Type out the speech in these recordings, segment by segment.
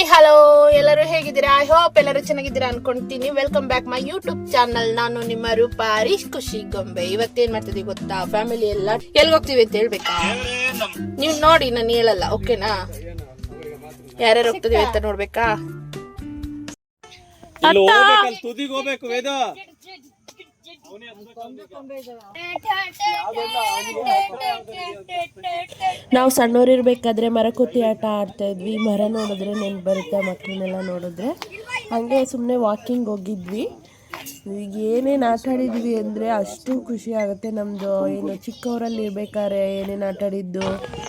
Hi hello ಎಲ್ಲರೂ ಹೇಗಿದ್ದೀರಾ? I hope ಎಲ್ಲರೂ ಚೆನ್ನಾಗಿದ್ದೀರಾ ಅನ್ಕೊಂತೀನಿ. Welcome back my YouTube channel ನಾನು ನಿಮ್ಮ ರೂಪ ಹರೀಶ್ ಖುಷಿ ಗೊಂಬೆ. ಇವತ್ತೇನ್ ಮಾಡ್ತಿದೀವಿ ಗೊತ್ತಾ? ಫ್ಯಾಮಿಲಿ ಎಲ್ಲ ಎಲ್ಲಿ ಹೋಗ್ತೀವಿ ಅಂತ ಹೇಳ್ಬೇಕಾ? ನೀವು ನೋಡಿ ನಾನು ಹೇಳಲ್ಲ ಓಕೆನಾ ಯಾರ್ಯಾರು ಹೋಗ್ತಿದೀವಿ ಅಂತ ನೋಡ್ಬೇಕಾ? ನಾವು ಸಣ್ಣವರಿರ್ಬೇಕಾದ್ರೆ ಮರಕೋತಿ ಆಟ ಆಡ್ತಾ ಇದ್ವಿ. ಮರ ನೋಡಿದ್ರೆ ನೆನ್ಪು ಬರುತ್ತೆ, ಮಕ್ಕಳನ್ನೆಲ್ಲ ನೋಡಿದ್ರೆ. ಹಾಗೆ ಸುಮ್ಮನೆ ವಾಕಿಂಗ್ ಹೋಗಿದ್ವಿ. ಈಗ ಏನೇನು ಆಟ ಆಡಿದ್ವಿ ಅಂದರೆ ಅಷ್ಟು ಖುಷಿ ಆಗುತ್ತೆ ನಮ್ಮದು ಏನು ಚಿಕ್ಕವರಲ್ಲಿ ಇರ್ಬೇಕಾದ್ರೆ ಏನೇನು ಆಟ ಆಡಿದ್ದು,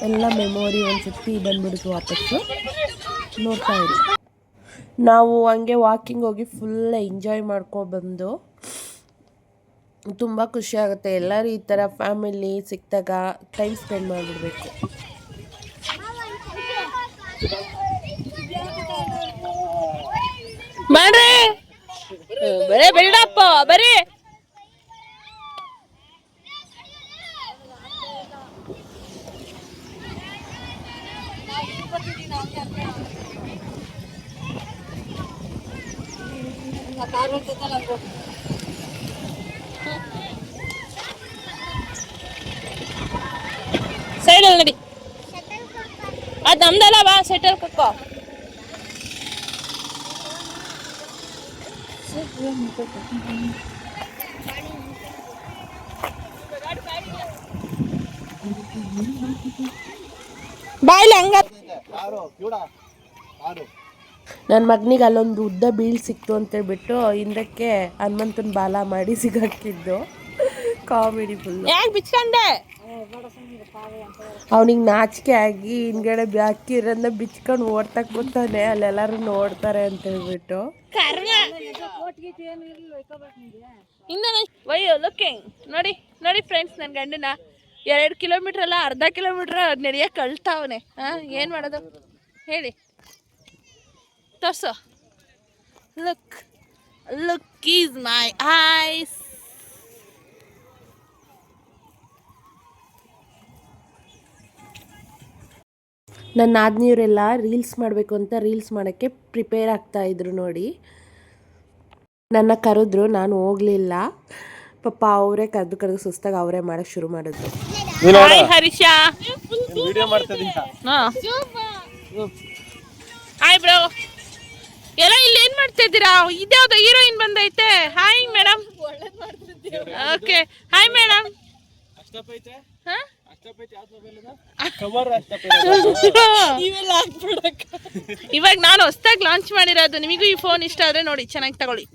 ಎಲ್ಲ ಮೆಮೊರಿ ಒಂದು ಸತಿ ಬಂದ್ಬಿಡ್ತು ವಾಪಸ್ಸು. ನೋಡ್ತಾ ಇರಿ. ನಾವು ಹಂಗೆ ವಾಕಿಂಗ್ ಹೋಗಿ ಫುಲ್ ಎಂಜಾಯ್ ಮಾಡ್ಕೊಬಂದು ತುಂಬ ಖುಷಿಯಾಗುತ್ತೆ ಎಲ್ಲರೂ ಈ ಥರ ಫ್ಯಾಮಿಲಿ ಸಿಕ್ಕಿದಾಗ ಟೈಮ್ ಸ್ಪೆಂಡ್ ಮಾಡಿಬಿಡ್ಬೇಕು. ಮಾಡ್ರಿ. ಬರೇ ಬಿಲ್ಡಪ್ಪ ಬರೀ. ಸೈಡಲ್ಲಿ ನಡಿ ಅದ್ ನಮ್ದಲ್ಲ ಬಾ ಸೆಟಲ್ ಕಕ್ಕೋ ಬಾಯ್ಲಿ ಹಂಗ. ನನ್ನ ಮಗನಿಗೆ ಅಲ್ಲೊಂದು ಉದ್ದ ಬೀಳ್ ಸಿಕ್ತು ಅಂತೇಳ್ಬಿಟ್ಟು ಹಿಂದಕ್ಕೆ ಹನುಮಂತನ ಬಾಲ ಮಾಡಿ ಸಿಗಾಕಿದ್ದು. ಕಾಮಿಡಿ ಫುಲ್ ಯಾಕೆ ಬಿಚ್ಕೊಂಡೆ? ಅವನಿಗೆ ನಾಚಿಕೆ ಆಗಿ ಹಿಂದ್ಗಡೆ ಬ್ಯಾಕಿರೋದನ್ನ ಬಿಚ್ಕೊಂಡು ಓಡ್ತಕ್ ಬರ್ತಾನೆ, ಅಲ್ಲೆಲ್ಲರೂ ನೋಡ್ತಾರೆ ಅಂತ ಹೇಳ್ಬಿಟ್ಟು. ಲುಕಿಂಗ್ ನೋಡಿ ನೋಡಿ ಫ್ರೆಂಡ್ಸ್ ನನ್ನ ಗಂಡನ. ಎರಡು ಕಿಲೋಮೀಟರ್ ಅಲ್ಲ, ಅರ್ಧ ಕಿಲೋಮೀಟರ್ ನಡೆಯಕ್ಕೆ ಕಳ್ತಾವನೆ ಹಾಂ, ಏನು ಮಾಡೋದು? ಹೇಳಿ. ತೋರ್ಸು. Look look is my eyes ನನ್ನ ಆದ್ನಿಯವರೆಲ್ಲ ರೀಲ್ಸ್ ಮಾಡಬೇಕು ಅಂತ ರೀಲ್ಸ್ ಮಾಡೋಕ್ಕೆ ಪ್ರಿಪೇರ್ ಆಗ್ತಾ ಇದ್ರು ನೋಡಿ. ನನ್ನ ಕರೆದ್ರು ನಾನು ಹೋಗಲಿಲ್ಲ. ಪಾಪ ಅವರೇ ಕರೆದು ಕರೆದು ಸುಸ್ತಾಗಿ ಅವರೇ ಮಾಡೋಕ್ಕೆ ಶುರು ಮಾಡಿದ್ರು. ಹಾಯ್ ಹರೀಶಾ. ವಿಡಿಯೋ ಮಾಡ್ತದೀನಿ ಹಾಂ. ಹಾಯ್ ಬ್ರೋ ಎಲ್ಲ ಇಲ್ಲಿ ಏನ್ ಮಾಡ್ತಾ ಇದ್ದೀರಾ ಇದ್ಯಾವ್ದು ಹೀರೋಯಿನ್ ಬಂದೈತೆ. Hi madam okay hi madam ಹಾ? ಇವಾಗ ನಾನು ಹೊಸ್ದಾಗಿ ಲಾಂಚ್ ಮಾಡಿರೋದು ನಿಮಗೂ ಈ ಫೋನ್ ಇಷ್ಟ ಆದ್ರೆ ನೋಡಿ ಚೆನ್ನಾಗಿ ತಗೊಳ್ಳಿ.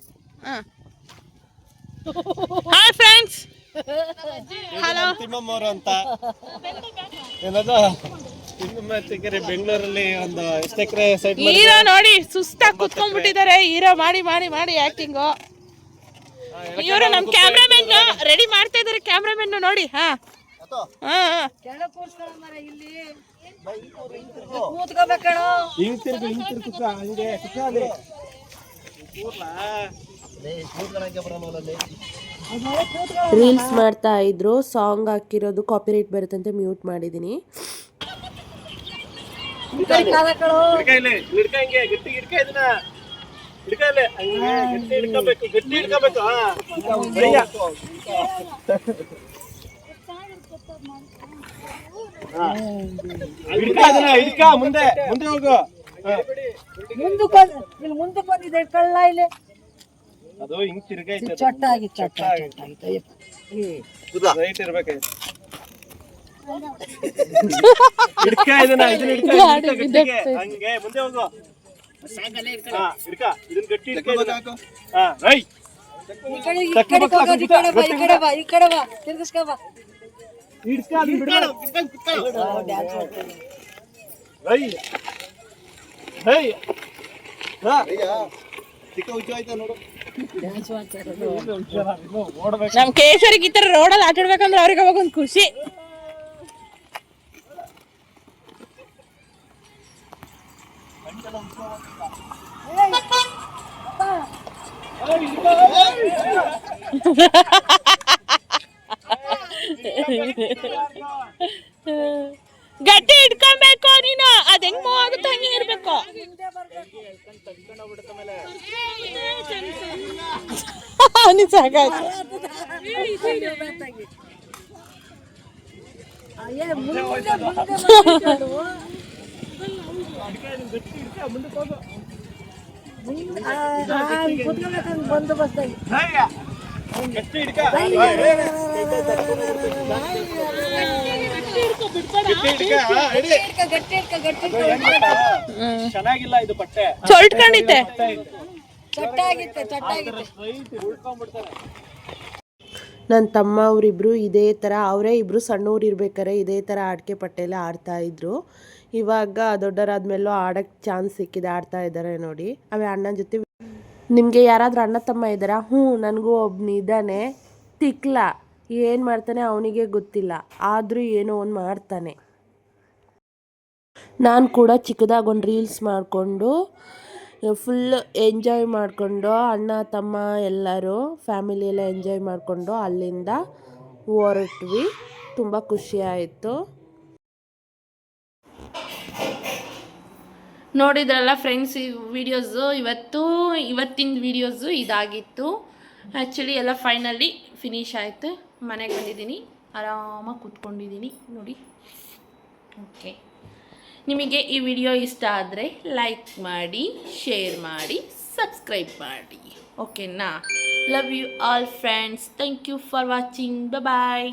ಹಾಯ್ ಫ್ರೆಂಡ್ಸ್ ಹಲೋ ತಿಮ್ಮಮ್ಮ ಅವರು ಅಂತ. ಏನದು? ಬೆಂಗಳೂರಲ್ಲಿ ಒಂದು ಎಷ್ಟು ಎಕರೆ ಸೈಟ್ ಹೀರೋ ನೋಡಿ ಸುಸ್ತಾಗಿ ಕುತ್ಕೊಂಡ್ಬಿಟ್ಟಿದ್ದಾರೆ. ಹೀರೋ ಮಾಡಿ ಮಾಡಿ ಮಾಡಿ ಆಕ್ಟಿಂಗು ಇವರು ನಮ್ಮ ಕ್ಯಾಮ್ರಾಮನ್ ರೆಡಿ ಮಾಡ್ತಾ ಇದ್ದಾರೆ ಕ್ಯಾಮ್ರಾಮನ್ ನೋಡಿ ಹಾ ಹಾ ಹಾ. ಹಿಂಗ್ ತಿರ್ಗು ಹಿಂಗ್ ತಿರ್ಗು ಕುಕ್ಕ ಹಂಗೆ ಕುಕ್ಕ ಅಲ್ಲಿ ರೀಲ್ಸ್ ಮಾಡ್ತಾ ಇದ್ರು ಸಾಂಗ್ ಹಾಕಿರೋದು ಕಾಪಿರೈಟ್ ಬರುತ್ತಂತೆ ಮ್ಯೂಟ್ ಮಾಡಿದೀನಿ. ಹಿಡ್ಕೋಬೇಕು ಗಟ್ಟಿ ಹಿಡ್ಕೋಬೇಕು. ಹಿಡ್ಕ ಮುಂದೆ ಮುಂದೆ ಹೋಗು. ಹಾ. ಮುಂದಕ್ಕೆ ಬಂದಿದೆ ಕಳ್ಳ ಇಲ್ಲಿ. ಅದು ಹಿಂಗ್ ತಿರ್ಗೈತೆ ಚೊಟ್ಟ. ರೈಟ್ ಇರ್ಬೇಕಾಯ್ತು ಹಿಡ್ಕ ಇದನ್ನ ಇದನ್ನ ಹಿಡ್ಕ ಇದನ್ನ ಹಿಡ್ಕ ಗಟ್ಟಿಗೆ. ಹಂಗೆ ಮುಂದೆ ಹೋಗು. ಹಾ ಹಿಡ್ಕ ಇದನ್ನ ಗಟ್ಟಿ ಹಿಡ್ಕ ಹಾ ರೈ. ಈ ಕಡೆ ಈ ಕಡೆ ಹೋಗೋದು ಈ ಕಡೆ ಬಾ ಈ ಕಡೆ ಬಾ ಈ ಕಡೆ ಬಾ ತಿರ್ಗಿಸ್ಕೊ ಬಾ. ನಮ್ ಕೇಸರಿಗೆ ಈ ತರ ರೋಡಲ್ಲಿ ಆಟಾಡ್ಬೇಕಂದ್ರೆ ಅವ್ರಿಗೆ ಅವಾಗ ಒಂದು ಖುಷಿ. ಗಟ್ಟಿ ಇಟ್ಕೊಬೇಕು ನೀನು ಅದು ಹೆಂಗ್ ಮೂವ್ ಆಗುತ್ತೆ ಹಂಗೆ ಇರ್ಬೇಕು ನೀನ್ ಸಾಕಾಯ್ತು ಬಂದು ಮುಂದೆ ಚೆನ್ನಾಗಿಲ್ಲ ಇದು ಬಟ್ಟೆ ನನ್ನ ತಮ್ಮ ಅವರಿಬ್ಬರು ಇದೇ ಥರ ಅವರೇ ಇಬ್ಬರು ಸಣ್ಣವ್ರು ಇರ್ಬೇಕಾರೆ ಇದೇ ಥರ ಆಟಿಕೆ ಪಟ್ಟೆಲ್ಲ ಆಡ್ತಾ ಇದ್ರು. ಇವಾಗ ದೊಡ್ಡವರಾದ್ಮೇಲೂ ಆಡೋಕ್ಕೆ ಚಾನ್ಸ್ ಸಿಕ್ಕಿದೆ ಆಡ್ತಾ ಇದ್ದಾರೆ ನೋಡಿ. ಅವೇ ಅಣ್ಣನ ಜೊತೆ ನಿಮಗೆ ಯಾರಾದರೂ ಅಣ್ಣ ತಮ್ಮ ಇದ್ದಾರಾ? ಹ್ಞೂ, ನನಗೂ ಒಬ್ಬನಿದ್ದಾನೆ ತಿಕ್ಲ. ಏನು ಮಾಡ್ತಾನೆ ಅವನಿಗೆ ಗೊತ್ತಿಲ್ಲ. ಆದರೂ ಏನೋ ಒಂದು ಮಾಡ್ತಾನೆ. ನಾನು ಕೂಡ ಚಿಕ್ಕದಾಗಿ ಒಂದು ರೀಲ್ಸ್ ಮಾಡಿಕೊಂಡು ಫುಲ್ ಎಂಜಾಯ್ ಮಾಡಿಕೊಂಡು, ಅಣ್ಣ, ತಮ್ಮ ಎಲ್ಲರೂ ಫ್ಯಾಮಿಲಿ ಎಲ್ಲ ಎಂಜಾಯ್ ಮಾಡಿಕೊಂಡು ಅಲ್ಲಿಂದ ಹೊರಟ್ವಿ. ತುಂಬ ಖುಷಿ ನೋಡಿದ್ರಲ್ಲ ಫ್ರೆಂಡ್ಸ್ ವಿಡಿಯೋಸು ಇವತ್ತು, ಇವತ್ತಿನ ವಿಡಿಯೋಸು ಇದಾಗಿತ್ತು. ಆ್ಯಕ್ಚುಲಿ ಎಲ್ಲ ಫೈನಲಿ ಫಿನಿಶ್ ಆಯಿತು. ಮನೆಗೆ ಬಂದಿದ್ದೀನಿ. ಆರಾಮಾಗಿ ಕೂತ್ಕೊಂಡಿದ್ದೀನಿ. ನೋಡಿ. ಓಕೆ ನಿಮಗೆ ಈ ವಿಡಿಯೋ ಇಷ್ಟ ಆದರೆ ಲೈಕ್ ಮಾಡಿ ಶೇರ್ ಮಾಡಿ ಸಬ್ಸ್ಕ್ರೈಬ್ ಮಾಡಿ. ಓಕೆನಾ love you all friends thank you for watching bye